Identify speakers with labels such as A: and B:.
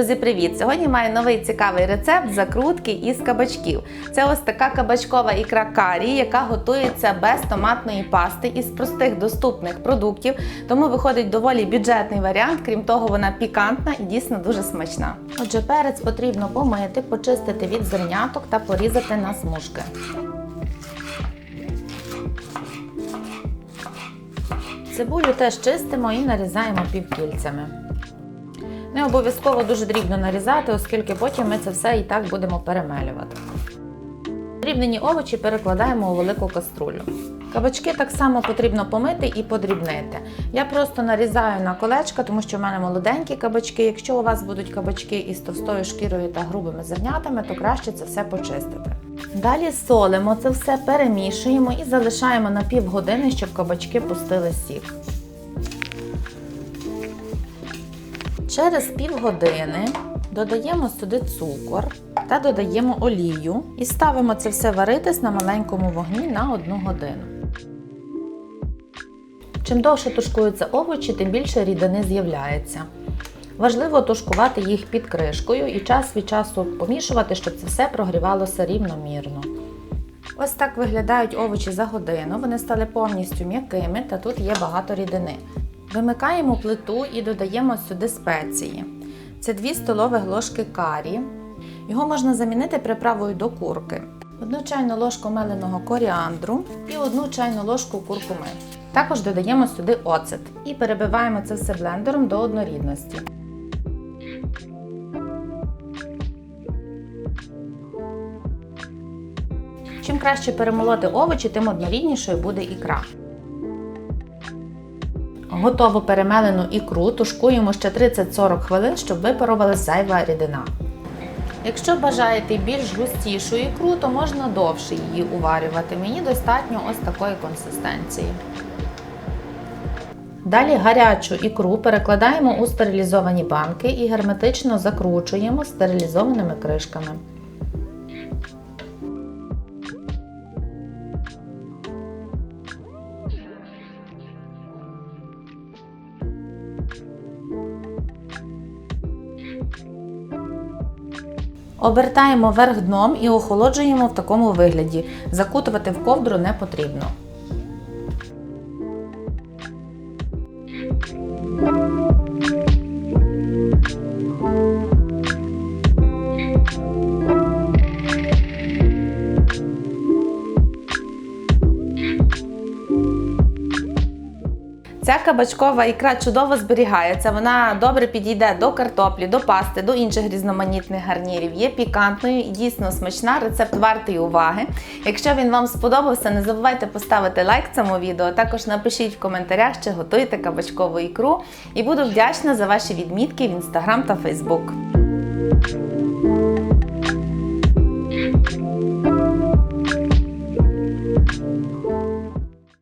A: Друзі, привіт! Сьогодні маю новий цікавий рецепт закрутки із кабачків. Це ось така кабачкова ікра карі, яка готується без томатної пасти із простих доступних продуктів, тому виходить доволі бюджетний варіант. Крім того, вона пікантна і дійсно дуже смачна. Отже, перець потрібно помити, почистити від зерняток та порізати на смужки. Цибулю теж чистимо і нарізаємо півкільцями. Не обов'язково дуже дрібно нарізати, оскільки потім ми це все і так будемо перемелювати. Дрібнені овочі перекладаємо у велику каструлю. Кабачки так само потрібно помити і подрібнити. Я просто нарізаю на колечка, тому що в мене молоденькі кабачки. Якщо у вас будуть кабачки із товстою шкірою та грубими зернятами, то краще це все почистити. Далі солимо це все, перемішуємо і залишаємо на півгодини, щоб кабачки пустили сік. Через півгодини додаємо сюди цукор та додаємо олію і ставимо це все варитись на маленькому вогні на 1 годину. Чим довше тушкуються овочі, тим більше рідини з'являється. Важливо тушкувати їх під кришкою і час від часу помішувати, щоб це все прогрівалося рівномірно. Ось так виглядають овочі за годину. Вони стали повністю м'якими та тут є багато рідини. Вимикаємо плиту і додаємо сюди спеції. Це 2 столові ложки карі. Його можна замінити приправою до курки. Одну чайну ложку меленого коріандру і одну чайну ложку куркуми. Також додаємо сюди оцет і перебиваємо це все блендером до однорідності. Чим краще перемолоти овочі, тим одноріднішою буде ікра. Готову перемелену ікру тушкуємо ще 30-40 хвилин, щоб випарувала зайва рідина. Якщо бажаєте більш густішу ікру, то можна довше її уварювати. Мені достатньо ось такої консистенції. Далі гарячу ікру перекладаємо у стерилізовані банки і герметично закручуємо стерилізованими кришками. Обертаємо верх дном і охолоджуємо в такому вигляді. Закутувати в ковдру не потрібно. Ця кабачкова ікра чудово зберігається. Вона добре підійде до картоплі, до пасти, до інших різноманітних гарнірів. Є пікантною і дійсно смачна. Рецепт вартий уваги. Якщо він вам сподобався, не забувайте поставити лайк цьому відео. Також напишіть в коментарях, чи готуєте кабачкову ікру. І буду вдячна за ваші відмітки в інстаграм та фейсбук.